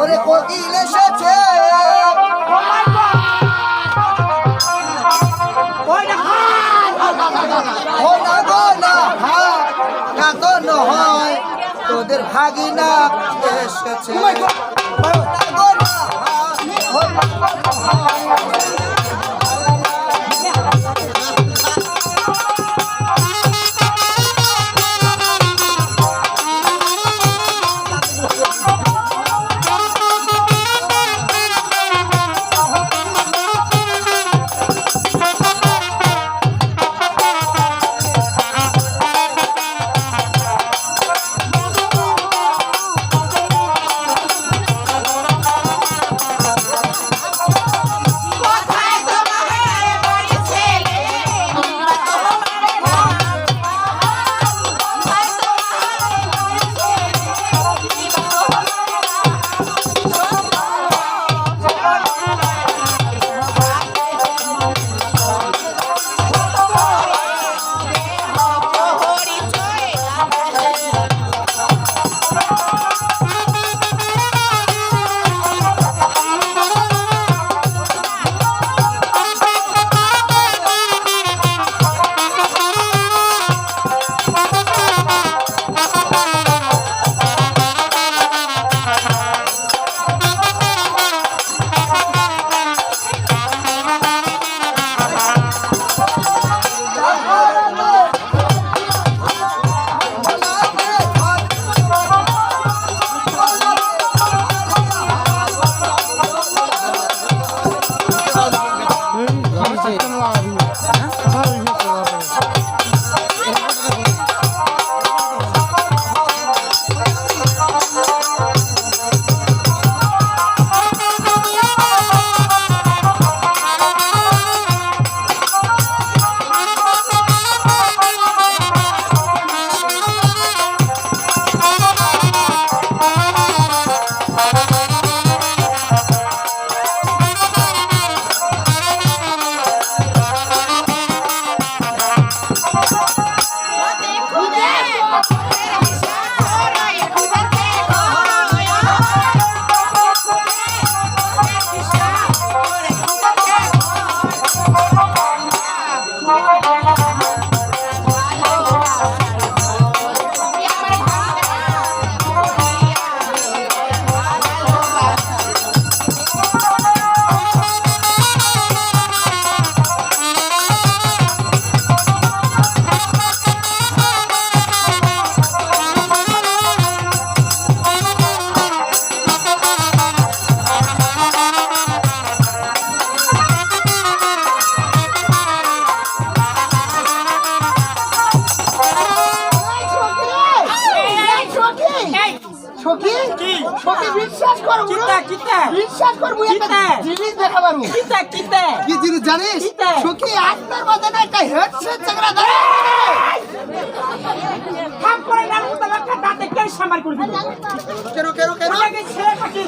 ওরে কোকিল এসেছে। তোদের ভাগিনা এসেছে। করব একটা? জিনিস দেখা পারব কিতা কিতা কি জিনিস জানিস? সখী আত্মার মধ্যে না একটা হেডসেট চাকরা ধরে? থাপ করে না মুতা দাঁতে কেন সামার করে দিল কেন কেন কেন? ওটাকে ছেলে থাকি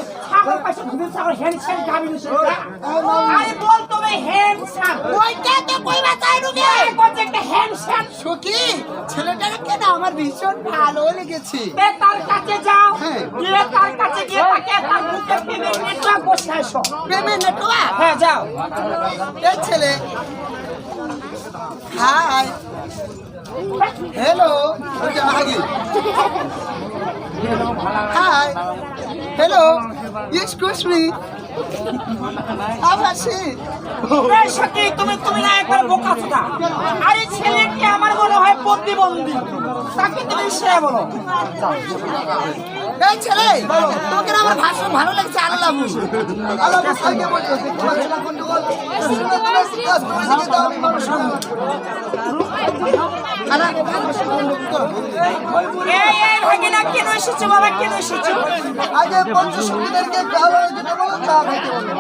পাশে ঘুরে ছাগল হ্যান্ড গাবি নিছে আরে বল তুমি তো একটা ছেলেটাকে কেন? আমার ভীষণ ভালো লেগেছে। তে তার কাছে যাও। হ্যাঁ। গিয়ে তার কাছে গিয়ে তাকে তার মুখে প্রেমের নেটওয়ার্ক বসে আসো প্রেমের নেটওয়ার্ক হ্যাঁ যাও। এই ছেলে। Hi. Hello hi hello excuse me সত্যি তুমি তুমি না একবার বোকা চোদা আরে ছেলেটি আমার মনে হয় প্রতিবন্ধী। তাকে তুমি সে বলো। এই ছেলে তোকে আমার ভাষণ ভালো লাগছে আলো লাগু আলো বলছো তোমার ছেলে কোনটা বল আমি তো আমি মানুষ আরে এই এই ভাগিনা কেন এসেছ বাবা কেন এসেছ? আগে পঞ্চশক্তিদেরকে ভালো যেটা বলো তা খাইতে বলো।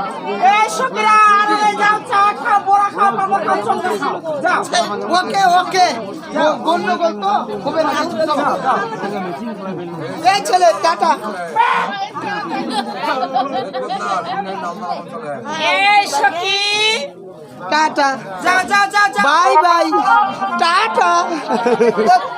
এই সকিরা আরে যাও চা খাও বড়া খাও পাপড় খাও চন্দ্র খাও। যাও। ওকে ওকে। গন্ডগোল তো হবে না এই ছেলে টাটা। এই টাটা। যাও যাও যাও। Bye bye. টাটা।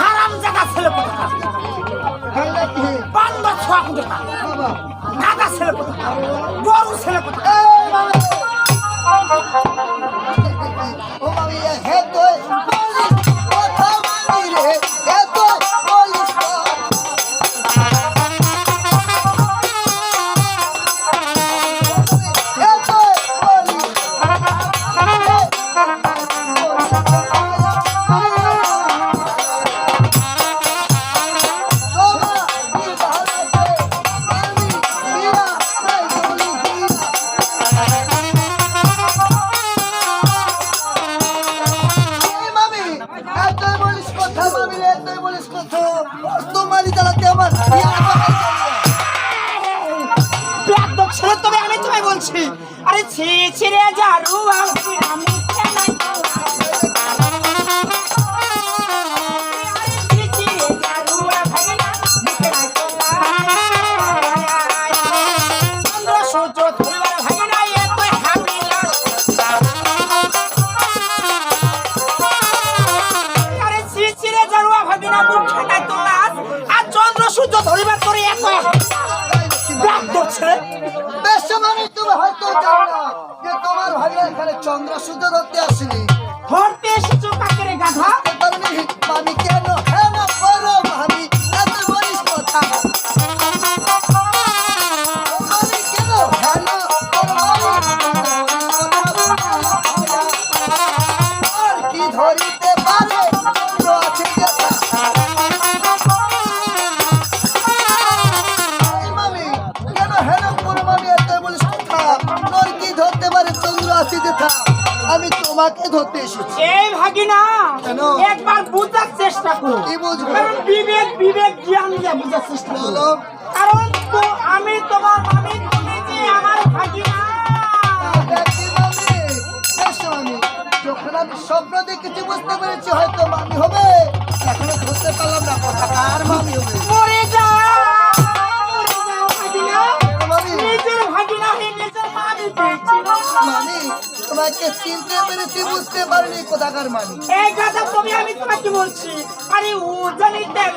হারাম জায়গা ছেলে কোথা বান্দা ছোয়া কোথা এই একবার বুঝার চেষ্টা করো। কারণ বিবেক বিবেক বুঝার চেষ্টা করো। কারণ তো আমি তোমার তুমি যে আমার ভাগিনা। যখন স্বপ্ন দেখেছি বুঝতে পেরেছি হয়তো মামি হবে। এখনও ধরতে পারলাম না কথাটা আর মামি হবে। মানে তোমাকে চিনতে পেরেছি, বুঝতে পারিনি কোথাকার মানে এই দাদা তুমি আমি তোমাকে বলছি, আরে ও জানি দেখ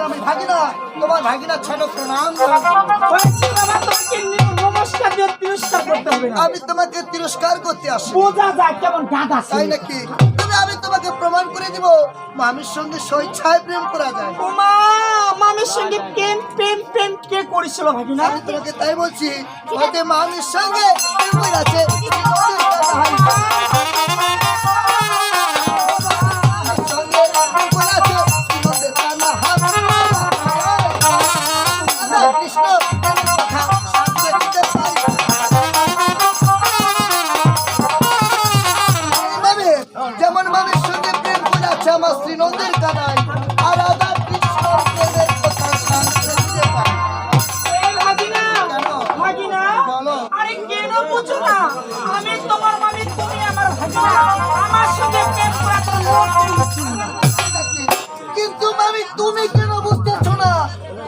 তোমার আমি ভাগিনা তোমার ভাগিনা ছোট প্রণাম। তোমাকে তিরস্কার করতে হবে না আমি তোমাকে তিরস্কার করতে আসি। বোঝা যায় কেমন দাদা তাই নাকি? তবে আমি তোমাকে প্রমাণ করে দিব মামির সঙ্গে স্বেচ্ছায় প্রেম করা যায়। ওমা মামির সঙ্গে প্রেম প্রেম প্রেম কে করেছিল ভাগিনা? আমি তোমাকে তাই বলছি হয়তো মামির সঙ্গে প্রেম কিন্তু মামি, তুমি কেন বুঝতেছো না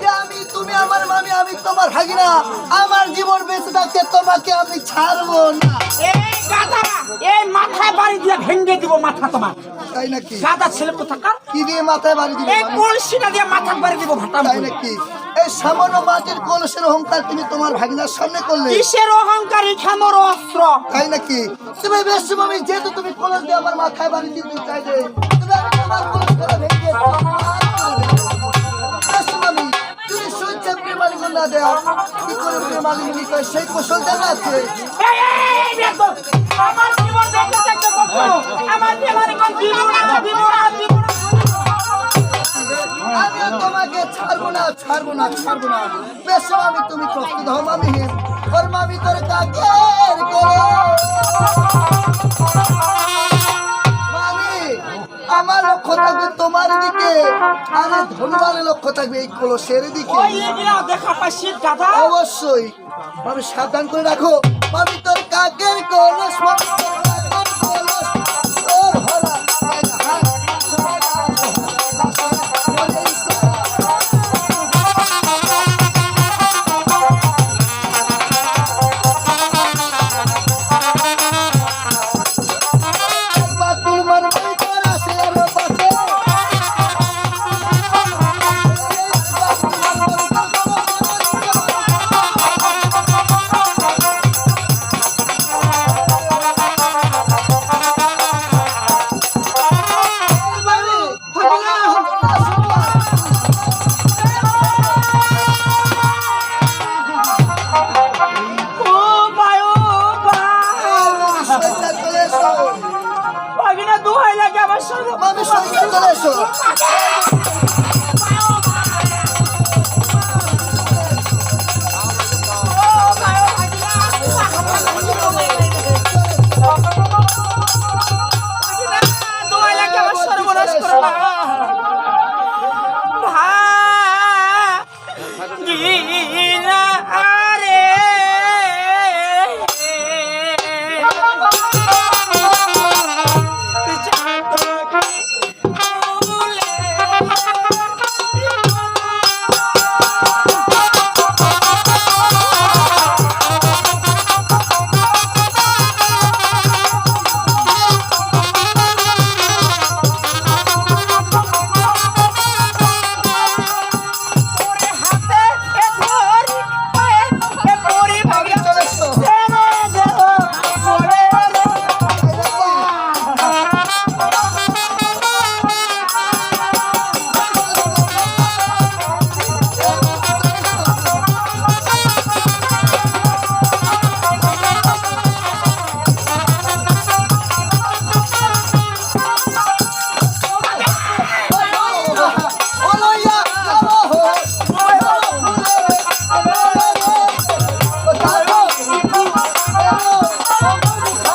যে আমি, তুমি আমার মামি, আমি তোমার ভাগিনা। আমার জীবন বেঁচে থাকতে তোমাকে আমি ছাড়বো না। এই এই মাথায় বাড়ি দিয়ে ভেঙে দিব মাথা তোমার। তাই নাকি? গাধা ছেলে কোথাকার? কি দিয়ে মাথায় বাড়ি দিবে এই? কলসিটা দিয়ে মাথা বাড়ি দিব ভাটাম তাই নাকি? এই সামান্য মাটির কলসের অহংকার তুমি তোমার ভাগিনার সামনে করলে? কিসের অহংকারী? খামর অস্ত্র। তাই নাকি? তুমি বেশ মামি যেহেতু তুমি কলস দিয়ে আমার মাথায় বাড়ি দিতে চাইলে তুমি আমি কলস করে ভেঙে না কি করে কয় সেই কৌশল জানা আছে? আমার জীবন দেখতে আমার তোমাকে ছাড়বো না ছাড়বো না। ছাড়বো না আমি তুমি আমার লক্ষ্য থাকবে তোমার দিকে আরে ধনবানের লক্ষ্য থাকবে এই কলসের দিকে অবশ্যই সাবধান করে রাখো মামি তোর কাকের কলস দোহাই লাগে আমার সর্ব সঙ্গে চলে এসো। Oh,